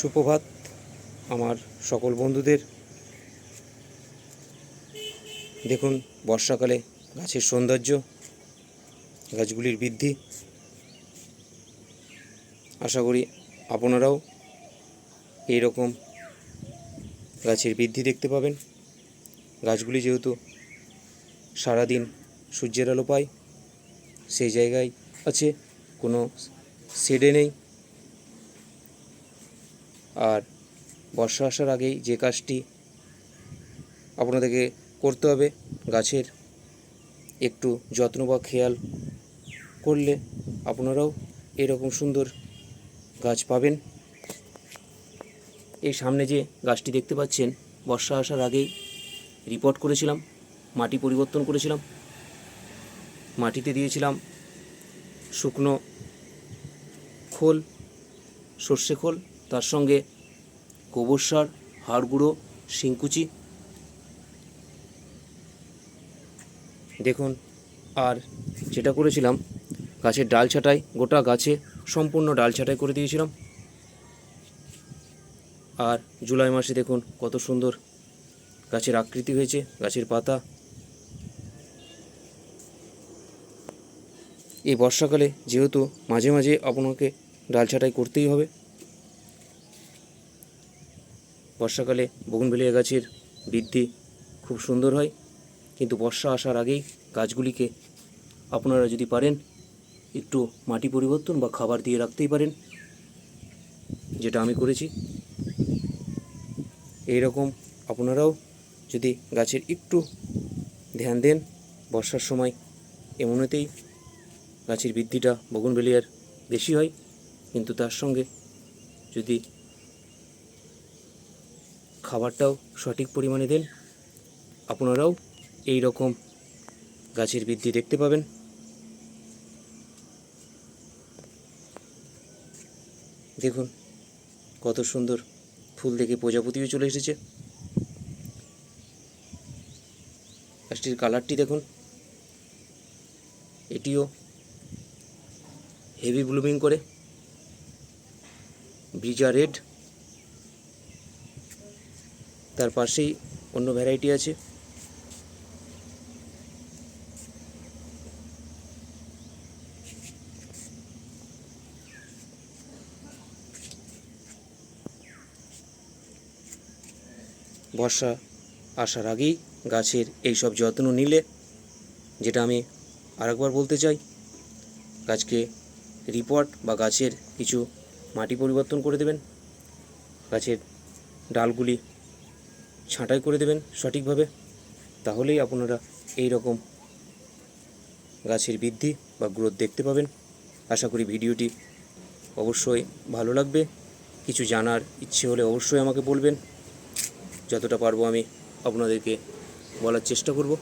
সুপ্রভাত, আমার সকল বন্ধুদের। দেখুন, বর্ষাকালে গাছের সৌন্দর্য, গাছগুলির বৃদ্ধি। আশা করি আপনারাও এই রকম গাছের বৃদ্ধি দেখতে পাবেন। গাছগুলি যেহেতু সারাদিন সূর্যের আলো পায়, সেই জায়গায় আছে, কোনো শেডে নেই। আর বর্ষা আসার আগেই যে কাজটি আপনাদেরকে করতে হবে, গাছের একটু যত্ন বা খেয়াল করলে আপনারাও এরকম সুন্দর গাছ পাবেন। এই সামনে যে গাছটি দেখতে পাচ্ছেন, বর্ষা আসার আগেই রিপোর্ট করেছিলাম, মাটি পরিবর্তন করেছিলাম। মাটিতে দিয়েছিলাম শুকনো খোল, সর্ষে খোল তার সঙ্গে গোবর সার হাড় গুঁড়ো শিংকুচি। দেখুন, আর যেটা করেছিলাম, গাছের ডাল ছাঁটাই, গোটা গাছে সম্পূর্ণ ডাল ছাঁটাই করে দিয়েছিলাম। আর জুলাই মাসে দেখুন কত সুন্দর গাছের আকৃতি হয়েছে, গাছের পাতা। এই বর্ষাকালে যেহেতু মাঝে মাঝে আপনাকে ডাল ছাঁটাই করতেই হবে বর্ষাকালে বগুনবেলিয়া গাছের বৃদ্ধি খুব সুন্দর হয়। কিন্তু বর্ষা আসার আগেই গাছগুলিকে আপনারা যদি পারেন, একটু মাটি পরিবর্তন বা খাবার দিয়ে রাখতেই পারেন, যেটা আমি করেছি। এই রকম আপনারাও যদি গাছের একটু ধ্যান দেন, বর্ষার সময় এমনিতেই গাছের বৃদ্ধিটা বগুনবেলিয়ার বেশি হয়। কিন্তু তার সঙ্গে যদি খাবারটাও সঠিক পরিমাণে দেন। আপনারাও এই রকম গাছের বৃদ্ধি দেখতে পাবেন। দেখুন, কত সুন্দর ফুল থেকে প্রজাপতিও চলে এসেছে। গাছটির কালারটি দেখুন। এটিও হেভি ব্লুমিং করে। ব্রিজা রেড। তার পাশেই অন্য ভ্যারাইটি আছে। বর্ষা আসার আগেই গাছের এই সব যত্ন নিলে, যেটা আমি আরেকবার বলতে চাই, গাছকে রিপোর্ট বা গাছের কিছু মাটি পরিবর্তন করে দেবেন। গাছের ডালগুলি ছাঁটাই করে দেবেন সঠিকভাবে, তাহলেই আপনারা এই রকম গাছের বৃদ্ধি বা গ্রোথ দেখতে পাবেন। আশা করি ভিডিওটি অবশ্যই ভালো লাগবে। কিছু জানার ইচ্ছে হলে অবশ্যই আমাকে বলবেন। যতটা পারব আমি আপনাদেরকে বলার চেষ্টা করব।